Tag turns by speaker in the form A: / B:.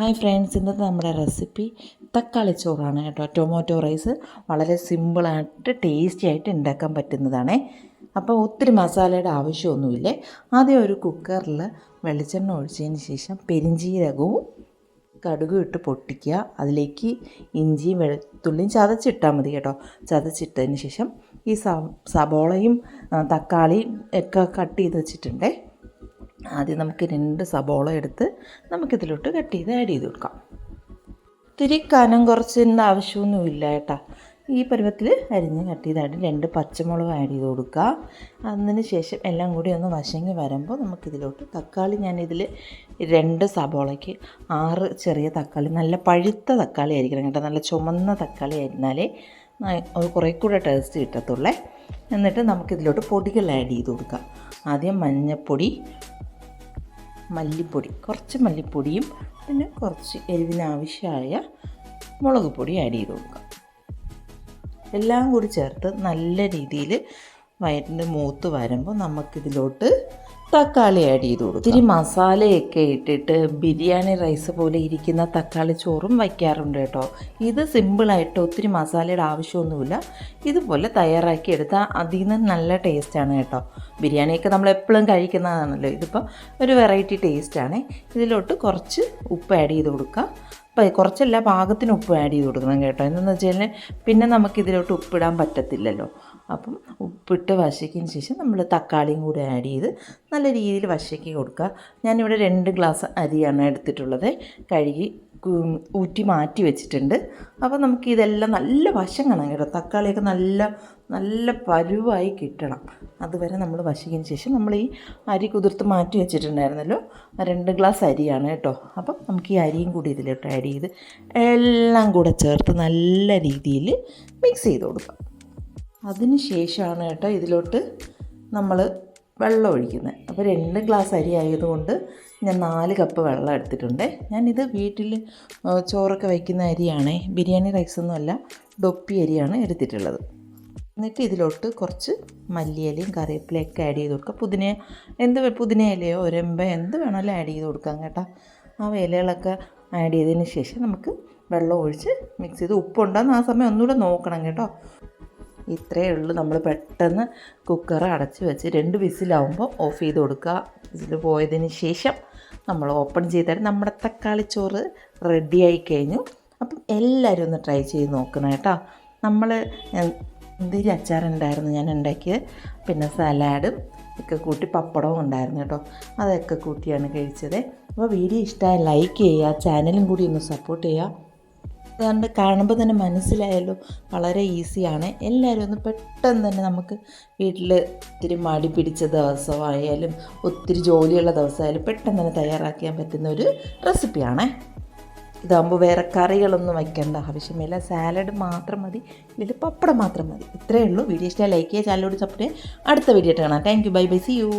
A: Hi friends ഇന്നത്തെ നമ്മുടെ recipe തക്കാളി ചോറാണ് കേട്ടോ. ടൊമാറ്റോ റൈസ് വളരെ സിമ്പിളായിട്ട് ടേസ്റ്റി ആയിട്ട് ഉണ്ടാക്കാൻ പറ്റുന്നതാണേ. അപ്പോൾ ഒത്തിരി മസാലയുടെ ആവശ്യമൊന്നുമില്ലേ. ആദ്യം ഒരു കുക്കറിൽ വെളിച്ചെണ്ണ ഒഴിച്ചതിന് ശേഷം പെരിഞ്ചീരകവും കടുകും ഇട്ട് പൊട്ടിക്കുക. അതിലേക്ക് ഇഞ്ചിയും വെളുത്തുള്ളിയും ചതച്ചിട്ടാൽ മതി കേട്ടോ. ചതച്ചിട്ടതിന് ശേഷം ഈ സബോളയും തക്കാളിയും ഒക്കെ കട്ട് ചെയ്ത് വെച്ചിട്ടുണ്ടേ. ആദ്യം നമുക്ക് രണ്ട് സബോള എടുത്ത് നമുക്കിതിലോട്ട് കട്ട് ചെയ്ത് ആഡ് ചെയ്ത് കൊടുക്കാം. ഇത്തിരി കനം കുറച്ചതിന്റെ ആവശ്യമൊന്നുമില്ല കേട്ടോ. ഈ പരുവത്തിൽ അരിഞ്ഞ് കട്ട് ചെയ്ത് ആഡ് രണ്ട് പച്ചമുളക് ആഡ് ചെയ്ത് കൊടുക്കുക. അതിന് ശേഷം എല്ലാം കൂടി ഒന്ന് വശങ്ങി വരുമ്പോൾ നമുക്കിതിലോട്ട് തക്കാളി ഞാനിതിൽ രണ്ട് സബോളയ്ക്ക് ആറ് ചെറിയ തക്കാളി നല്ല പഴുത്ത തക്കാളി ആയിരിക്കണം കേട്ടോ. നല്ല ചുമന്ന തക്കാളി ആയിരുന്നാലേ കുറേ കൂടെ ടേസ്റ്റ് കിട്ടത്തുള്ളേ. എന്നിട്ട് നമുക്കിതിലോട്ട് പൊടികൾ ആഡ് ചെയ്ത് കൊടുക്കാം ആദ്യം മഞ്ഞൾപ്പൊടി മല്ലിപ്പൊടി കുറച്ച് മല്ലിപ്പൊടിയും പിന്നെ കുറച്ച് എരിവിനാവശ്യമായ മുളക് പൊടി ആഡ് ചെയ്ത് കൊടുക്കാം. എല്ലാം കൂടി ചേർത്ത് നല്ല രീതിയിൽ വയറ്റിന്റെ മൂത്ത് വരുമ്പോൾ നമുക്കിതിലോട്ട് തക്കാളി ആഡ് ചെയ്ത് കൊടുക്കും. ഇത്തിരി മസാലയൊക്കെ ഇട്ടിട്ട് ബിരിയാണി റൈസ് പോലെ ഇരിക്കുന്ന തക്കാളി ചോറും വയ്ക്കാറുണ്ട് കേട്ടോ. ഇത് സിമ്പിളായിട്ട് ഒത്തിരി മസാലയുടെ ആവശ്യമൊന്നുമില്ല. ഇതുപോലെ തയ്യാറാക്കി എടുത്താൽ അതിൽ നിന്ന് നല്ല ടേസ്റ്റാണ് കേട്ടോ. ബിരിയാണിയൊക്കെ നമ്മൾ എപ്പോഴും കഴിക്കുന്നതാണല്ലോ. ഇതിപ്പോൾ ഒരു വെറൈറ്റി ടേസ്റ്റാണ് ഇതിലോട്ട് കുറച്ച് ഉപ്പ് ആഡ് ചെയ്ത് കൊടുക്കുക അപ്പോൾ കുറച്ചല്ല പാകത്തിന് ഉപ്പ് ആഡ് ചെയ്ത് കൊടുക്കണം കേട്ടോ. എന്തെന്ന് വെച്ചാൽ പിന്നെ നമുക്ക് ഇതിലോട്ട് ഉപ്പിടാൻ പറ്റത്തില്ലല്ലോ. അപ്പം ഉപ്പിട്ട് വശക്കിന് ശേഷം നമ്മൾ തക്കാളിയും കൂടി ആഡ് ചെയ്ത് നല്ല രീതിയിൽ വശക്കി കൊടുക്കുക. ഞാനിവിടെ രണ്ട് ഗ്ലാസ് അരിയാണ് എടുത്തിട്ടുള്ളത്. കഴുകി ഊറ്റി മാറ്റി വെച്ചിട്ടുണ്ട്. അപ്പോൾ നമുക്ക് ഇതെല്ലാം നല്ല വശം കാണാം കേട്ടോ. തക്കാളിയൊക്കെ നല്ല നല്ല പരുവായി കിട്ടണം. അതുവരെ നമ്മൾ വശിക്കുന്ന ശേഷം നമ്മൾ ഈ അരി കുതിർത്ത് മാറ്റി വെച്ചിട്ടുണ്ടായിരുന്നല്ലോ. രണ്ട് ഗ്ലാസ് അരിയാണ് കേട്ടോ. അപ്പം നമുക്ക് ഈ അരിയും കൂടി ഇതിലോട്ട് ആഡ് ചെയ്ത് എല്ലാം കൂടെ ചേർത്ത് നല്ല രീതിയിൽ മിക്സ് ചെയ്ത് കൊടുക്കാം. അതിന് ശേഷമാണ് കേട്ടോ ഇതിലോട്ട് നമ്മൾ വെള്ളം ഒഴിക്കുന്നത് അപ്പോൾ രണ്ട് ഗ്ലാസ് അരി ആയതുകൊണ്ട് ഞാൻ നാല് കപ്പ് വെള്ളം എടുത്തിട്ടുണ്ട്. ഞാനിത് വീട്ടിൽ ചോറൊക്കെ വയ്ക്കുന്ന അരിയാണ് ബിരിയാണി റൈസൊന്നുമല്ല ഡൊപ്പി അരിയാണ് എടുത്തിട്ടുള്ളത്. എന്നിട്ട് ഇതിലോട്ട് കുറച്ച് മല്ലിയിലയും കറിവേപ്പിലയൊക്കെ ആഡ് ചെയ്ത് കൊടുക്കുക പുതിന എന്ത് പുതിനയിലയോ പുതിന ഇലയോ ഒരമ്പ എന്ത് വേണമെങ്കിലും ആഡ് ചെയ്ത് കൊടുക്കാം കേട്ടോ. ആ ഇലകളൊക്കെ ആഡ് ചെയ്തതിന് ശേഷം നമുക്ക് വെള്ളം ഒഴിച്ച് മിക്സ് ചെയ്ത് ഉപ്പുണ്ടോയെന്ന് ആ സമയം ഒന്നുകൂടെ നോക്കണം കേട്ടോ. ഇത്രയേ ഉള്ളൂ. നമ്മൾ പെട്ടെന്ന് കുക്കർ അടച്ച് വെച്ച് രണ്ട് വിസിലാവുമ്പോൾ ഓഫ് ചെയ്ത് കൊടുക്കുക. വിസിൽ പോയതിന് ശേഷം നമ്മൾ ഓപ്പൺ ചെയ്താൽ നമ്മുടെ തക്കാളി ചോറ് റെഡിയായി കഴിഞ്ഞു. അപ്പം എല്ലാവരും ഒന്ന് ട്രൈ ചെയ്ത് നോക്കണം കേട്ടോ. നമ്മൾ എന്തൊരു അച്ചാറുണ്ടായിരുന്നു ഞാൻ ഉണ്ടാക്കിയത്. പിന്നെ സലാഡും ഒക്കെ കൂട്ടി പപ്പടവും ഉണ്ടായിരുന്നു കേട്ടോ. അതൊക്കെ കൂട്ടിയാണ് കഴിച്ചത്. അപ്പോൾ വീഡിയോ ഇഷ്ടമായി ലൈക്ക് ചെയ്യുക ചാനലും കൂടി ഒന്ന് സപ്പോർട്ട് ചെയ്യുക. അതുകൊണ്ട് കാണുമ്പോൾ തന്നെ മനസ്സിലായല്ലോ വളരെ ഈസിയാണ് എല്ലാവരും ഒന്ന് പെട്ടെന്ന് തന്നെ നമുക്ക് വീട്ടിൽ ഒത്തിരി മടി പിടിച്ച ദിവസമായാലും ഒത്തിരി ജോലിയുള്ള ദിവസമായാലും പെട്ടെന്ന് തന്നെ തയ്യാറാക്കാൻ പറ്റുന്ന ഒരു റെസിപ്പിയാണേ ഇതാകുമ്പോൾ വേറെ കറികളൊന്നും വയ്ക്കേണ്ട ആവശ്യമില്ല. സാലഡ് മാത്രം മതി ഇതിൽ പപ്പടം മാത്രം മതി. ഇത്രയേ ഉള്ളൂ. വീഡിയോ ഇഷ്ടമായി ലൈക്ക് ചെയ്യുക ചാനലോട് സപ്പോർട്ട് അടുത്ത വീഡിയോ ആയിട്ട് കാണാം. Thank you bye bye see you